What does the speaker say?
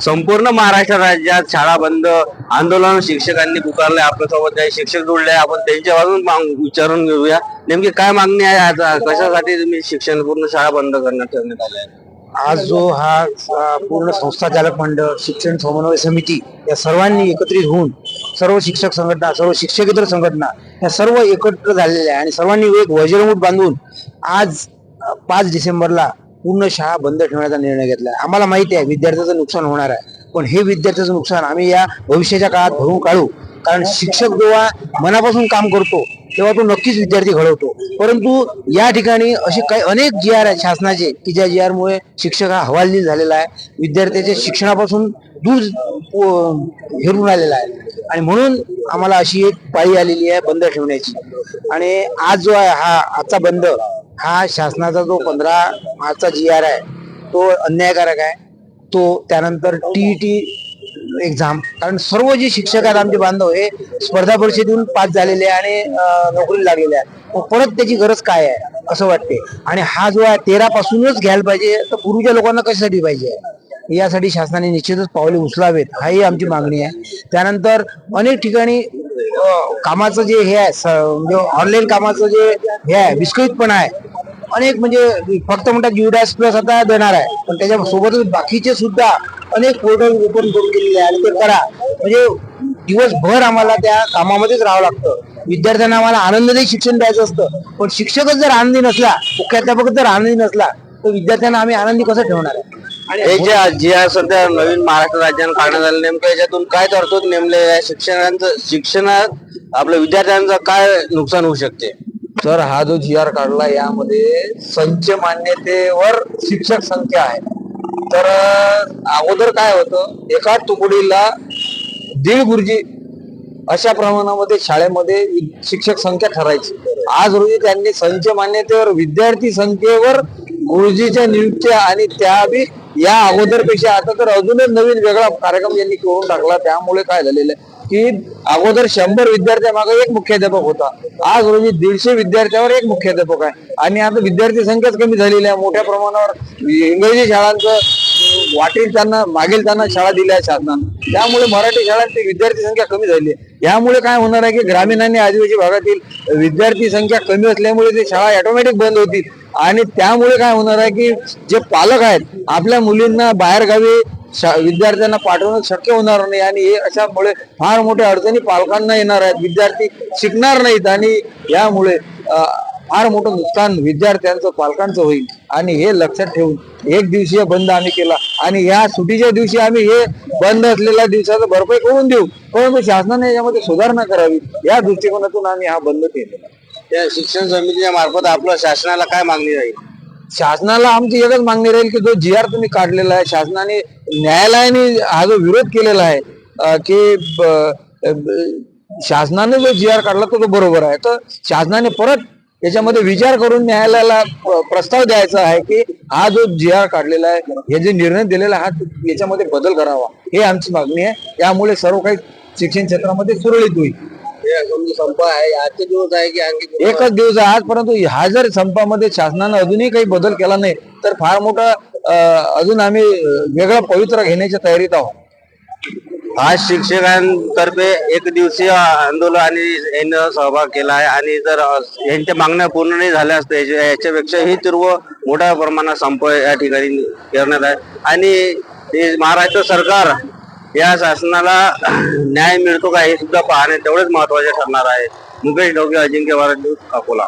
संपूर्ण महाराष्ट्र राज्यात शाळा बंद आंदोलन शिक्षकांनी पुकारले आपल्यासोबत काही शिक्षक जोडले आपण त्यांच्यापासून माग- विचारून घेऊया. नेमकी काय मागणी आहे आता कशासाठी तुम्ही शिक्षण पूर्ण शाळा बंद करण्यात ठेवण्यात आले आहे? आज जो हा पूर्ण संस्था चालक मंडळ शिक्षण समन्वय समिती या सर्वांनी एकत्रित होऊन सर्व शिक्षक संघटना सर्व शिक्षकेतर संघटना या सर्व एकत्र झालेल्या आहे आणि सर्वांनी एक वज्रमूठ बांधून आज पाच डिसेंबरला पूर्ण शाळा बंद ठेवण्याचा निर्णय घेतला आम्हाला माहिती आहे विद्यार्थ्याचं नुकसान होणार आहे. पण हे विद्यार्थ्याचं नुकसान आम्ही या भविष्याच्या काळात भरून काढू. कारण शिक्षक जेव्हा मनापासून काम करतो तेव्हा तो नक्कीच विद्यार्थी घडवतो. परंतु या ठिकाणी असे काही अनेक जी आर आहेत शासनाचे की ज्या जी आर मुळे शिक्षक हा हवालदिल झालेला आहे. विद्यार्थ्याच्या शिक्षणापासून दूर हिरून हेरून आलेला आहे. आणि म्हणून आम्हाला अशी एक पाळी आलेली आहे बंद ठेवण्याची. आणि आज जो आहे हा आजचा बंद हा शासनाचा जो पंधरा मार्चचा जी आर आहे तो अन्यायकारक आहे. तो त्यानंतर टीईटी एक्झाम कारण सर्व जे शिक्षक आहेत आमचे बांधव हे स्पर्धा परीक्षेतून पास झालेले आहे आणि नोकरीला लागलेले आहे परत त्याची गरज काय आहे असं वाटते. आणि हा जो आहे तेरा पासूनच घ्यायला पाहिजे तर पूर्वीच्या लोकांना कशासाठी पाहिजे? यासाठी शासनाने निश्चितच पावले उचलावेत हाही आमची मागणी आहे. त्यानंतर अनेक ठिकाणी कामाचं जे हे आहे म्हणजे ऑनलाईन कामाचं जे हे आहे विस्कळीतपणा आहे. अनेक म्हणजे फक्त म्हणतात युडॅस प्लस आता देणार आहे. पण त्याच्या सोबतच बाकीचे सुद्धा अनेक पोर्टल ओपन करून दिलेले आहे आणि ते करा. म्हणजे दिवसभर आम्हाला त्या कामामध्येच राहावं लागतं. विद्यार्थ्यांना आम्हाला आनंददायी शिक्षण द्यायचं असतं. पण शिक्षकच जर आनंदी नसला मुख्याध्यापक जर आनंदी नसला तर विद्यार्थ्यांना आम्ही आनंदी कसं ठेवणार आहे? हे जे जे आज सध्या नवीन महाराष्ट्र राज्यानं काढण्यात आलं नेमकं याच्यातून काय तरतूद नेमले? आहे? शिक्षणाचं शिक्षणात आपल्या विद्यार्थ्यांचं काय नुकसान होऊ शकते? तर हा जो जी आर काढला यामध्ये संच मान्यतेवर शिक्षक संख्या आहे. तर अगोदर काय होतं? एका तुकडीला दीड गुरुजी अशा प्रमाणामध्ये शाळेमध्ये शिक्षक संख्या ठरायची. आज रोजी त्यांनी संच मान्यतेवर विद्यार्थी संख्येवर गुरुजीच्या नियुक्त्या आणि त्या बी या अगोदरपेक्षा आता तर अजूनच नवीन वेगळा कार्यक्रम यांनी करून टाकला. त्यामुळे काय झालेलं आहे? की अगोदर शंभर विद्यार्थ्यामागे एक मुख्याध्यापक होता. आज रोजी दीडशे विद्यार्थ्यावर एक मुख्याध्यापक आहे. आणि आता विद्यार्थी संख्याच कमी झालेली आहे. मोठ्या प्रमाणावर इंग्रजी शाळांचं वाटेल त्यांना मागेल त्यांना शाळा दिल्या शासनानं. त्यामुळे मराठी शाळांची विद्यार्थी संख्या कमी झाली आहे. यामुळे काय होणार आहे की ग्रामीण आणि आदिवासी भागातील विद्यार्थी संख्या कमी असल्यामुळे ते शाळा ऑटोमॅटिक बंद होतील. आणि त्यामुळे काय होणार आहे की जे पालक आहेत आपल्या मुलींना बाहेरगावी विद्यार्थ्यांना पाठवणं शक्य होणार नाही आणि हे अशामुळे फार मोठ्या अडचणी पालकांना येणार आहेत. विद्यार्थी शिकणार नाहीत आणि यामुळे फार मोठं नुकसान विद्यार्थ्यांचं पालकांचं होईल. आणि हे लक्षात ठेवून एक दिवसीय बंद आम्ही केला. आणि या सुटीच्या दिवशी आम्ही हे बंद असलेल्या दिवसाचं भरपाई करून देऊ. परंतु शासनाने यामध्ये सुधारणा करावी या दृष्टिकोनातून आम्ही हा बंद केलेला त्या शिक्षण समितीच्या मार्फत आपलं शासनाला काय मागणी राहील? शासनाला आमची एकच मागणी राहील की जो जी आर तुम्ही काढलेला आहे शासनाने न्यायालयाने हा जो विरोध केलेला आहे की शासनाने जो जी आर काढला तो तो बरोबर आहे. तर शासनाने परत याच्यामध्ये विचार करून न्यायालयाला प्रस्ताव द्यायचा आहे की हा जो जी आर काढलेला आहे हे जे निर्णय दिलेला आहे, हा याच्यामध्ये बदल करावा. हे आमची मागणी आहे. यामुळे सर्व काही शिक्षण क्षेत्रामध्ये सुरळीत होईल. संप आहे. आजचे दिवस आहे की आणखी? एकच दिवस आहे आज परंतु हा जर संपामध्ये शासनानं अजूनही काही बदल केला नाही तर फार मोठा अजून आम्ही वेगळा पवित्रा घेण्याच्या तयारीत आहोत. आज शिक्षकांतर्फे एक दिवसीय आंदोलन आणि यांनी सहभाग केला आहे. आणि जर यांच्या मागण्या पूर्ण नाही झाल्या असत्या याच्या- याच्यापेक्षाही तीव्र मोठ्या प्रमाणात संप या ठिकाणी करण्यात आहे आणि हे महाराष्ट्र सरकार या शासनाला न्याय मिळतो का हे सुद्धा पाहणे तेवढेच महत्त्वाचे ठरणार आहे. मुकेश ढोके अजिंक्य वारद अकोला.